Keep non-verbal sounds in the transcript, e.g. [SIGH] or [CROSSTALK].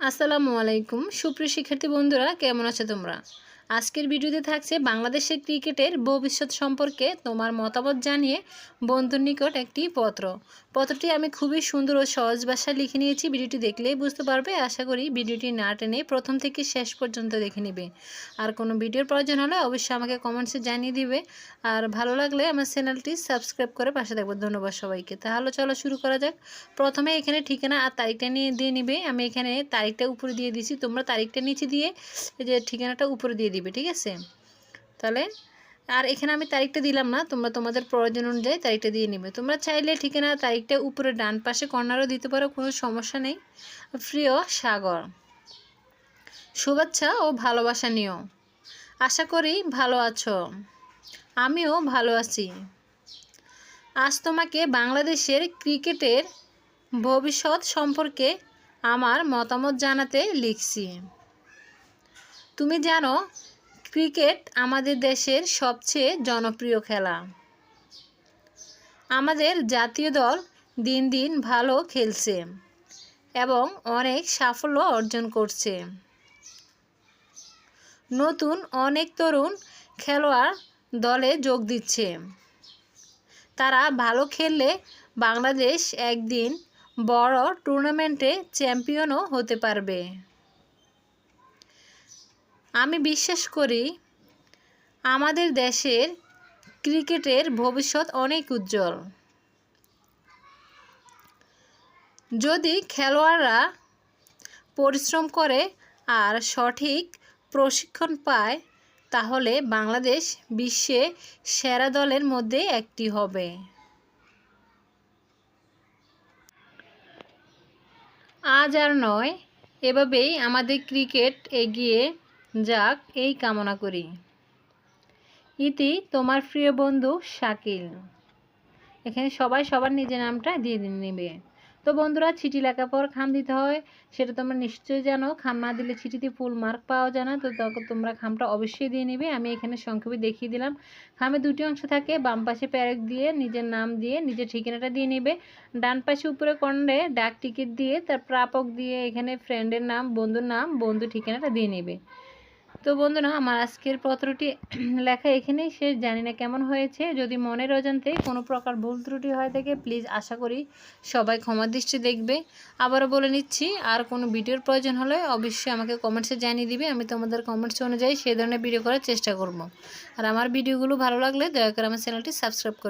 আসসালামু আলাইকুম। সুপ্রিয় শিক্ষার্থী বন্ধুরা কেমন আছো তোমরা? আজকের ভিডিওতে থাকছে বাংলাদেশের ক্রিকেটের ভবিষ্যৎ সম্পর্কে তোমার মতামত জানিয়ে বন্ধুর নিকট একটি পত্র। পত্রটি আমি খুবই সুন্দর ও সহজ ভাষায় লিখে নিয়েছি, ভিডিওটি দেখলেই বুঝতে পারবে। আশা করি ভিডিওটি না টেনে প্রথম থেকে শেষ পর্যন্ত দেখে নেবে। আর কোনো ভিডিওর প্রয়োজন হলে অবশ্যই আমাকে কমেন্টসে জানিয়ে দিবে। আর ভালো লাগলে আমার চ্যানেলটি সাবস্ক্রাইব করে পাশে থাকবে। ধন্যবাদ সবাইকে। তাহলে চলো শুরু করা যাক। প্রথমে এখানে ঠিকানা আর তারিখটা নিয়ে, দিয়ে নিবে। আমি এখানে তারিখটা উপরে দিয়ে দিছি তোমরা তারিখটা নিচে দিয়ে যে ঠিকানাটা উপরে দিয়ে ঠিক আছে? তাহলে, আর এখানে আমি তারিখটা দিলাম না, তোমরা তোমাদের প্রয়োজন অনুযায়ী তারিখটা দিয়ে নেবে। তোমরা চাইলে ঠিকানা, তারিখটা উপরে ডান পাশে কর্নারও দিতে পারো, কোনো সমস্যা নেই। প্রিয় সাগর, শুভেচ্ছা ও ভালোবাসা নিও। আশা করি ভালো আছো। আমিও ভালো আছি। আজ তোমাকে বাংলাদেশের ক্রিকেটের ভবিষ্যৎ সম্পর্কে আমার মতামত জানাতে লিখছি। তুমি জানো ক্রিকেট আমাদের দেশের সবচেয়ে জনপ্রিয় খেলা। আমাদের জাতীয় দল দিন দিন ভালো খেলছে এবং অনেক সাফল্য অর্জন করছে। নতুন অনেক তরুণ খেলোয়াড় দলে যোগ দিচ্ছে। তারা ভালো খেললে বাংলাদেশ একদিন বড় টুর্নামেন্টে চ্যাম্পিয়নও হতে পারবে। আমি বিশ্বাস করি আমাদের দেশের ক্রিকেটের ভবিষ্যৎ অনেক উজ্জ্বল। যদি খেলোয়াড়রা পরিশ্রম করে আর সঠিক প্রশিক্ষণ পায়, তাহলে বাংলাদেশ বিশ্বে সেরা দলের মধ্যে একটি হবে। আজ আর নয়, এভাবেই আমাদের ক্রিকেট এগিয়ে যাক, এই কামনা করি। ইতি তোমার প্রিয় বন্ধু শাকিল। এখানে সবাই সবার নিজের নামটা দিয়ে নেবে। তো বন্ধুরা, চিঠি লেখার পর খাম দিতে হয়, সেটা তোমরা নিশ্চয়ই জানো। খাম না দিলে চিঠিতে ফুল মার্ক পাওয়া যায় না, তো তখন তোমরা খামটা অবশ্যই দিয়ে নেবে। আমি এখানে সংক্ষেপে দেখিয়ে দিলাম। খামে দুটি অংশ থাকে, বাম পাশে প্যারেক দিয়ে, নিজের নাম দিয়ে, নিজের ঠিকানাটা দিয়ে নেবে। ডান পাশে উপরে কর্নারে ডাক টিকিট দিয়ে, তার প্রাপক দিয়ে এখানে ফ্রেন্ডের নাম, বন্ধুর নাম, বন্ধু ঠিকানাটা দিয়ে নেবে। তো বন্ধুরা, আমার আজকের পত্রটি [CLEARS THROAT] লেখা এখানেই শেষ। জানি না কেমন হয়েছে। যদি মনের অজান্তে কোনো প্রকার ভুল ত্রুটি হয় থাকে প্লিজ আশা করি সবাই ক্ষমা দৃষ্টি দেখবে। আবারও বলে নিচ্ছি, আর কোনো ভিডিওর প্রয়োজন হলে অবশ্যই আমাকে কমেন্টসে জানিয়ে দিবে। আমি তোমাদের কমেন্টস অনুযায়ী সেই ধরনের ভিডিও করার চেষ্টা করব। আর আমার ভিডিওগুলো ভালো লাগলে দয়া করে আমার চ্যানেলটি সাবস্ক্রাইব করে